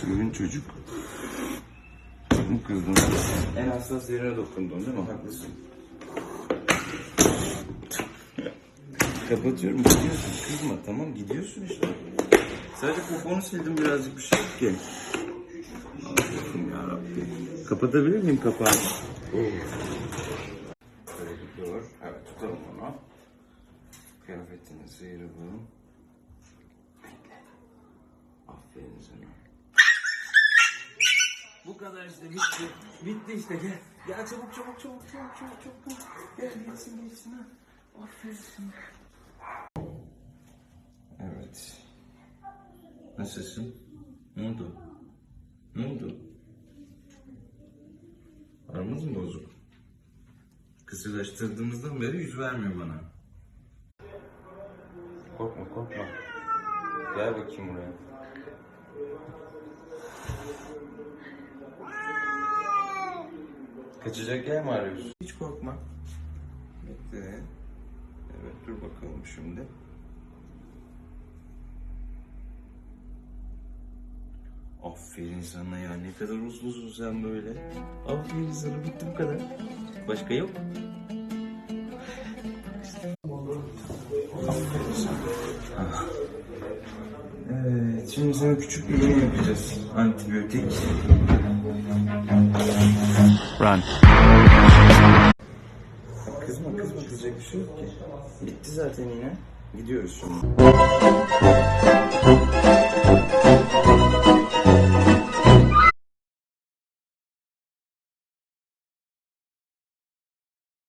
Çılgın çocuk. Çok mu kızdın? En hassas yerine dokundun değil mi? Haklısın. Kapatıyorum gidiyorsun. Kızma tamam gidiyorsun işte. Sadece poponu sildim birazcık bir şey yok ki. Allah'ım yarabbim. Kapatabilir miyim kapağını? Oo. Böyle dur. Evet tutalım onu. Kıyafetini sıyıralım. Bu kadar işte bitti. Bitti işte gel. Gel çabuk çabuk çabuk çabuk çabuk çabuk. Gel geçsin geçsin ha. Aferin. Evet. Nasılsın? Ne oldu? Ne oldu? Aramız mı bozuk? Kısırlaştırdığımızdan beri yüz vermiyor bana. Korkma korkma. Gel bakayım buraya. Kaçacak yer mi arıyorsun? Hiç korkma. Bekle. Evet dur bakalım şimdi. Aferin sana ya ne kadar uslusun sen böyle. Aferin sana bitti bu kadar. Başka yok. Aferin sana. Evet şimdi sana küçük bir deney yapacağız. Antibiyotik. Run. Kızma kızma kızacak bir şey yok ki. Bitti zaten yine. Gidiyoruz şimdi.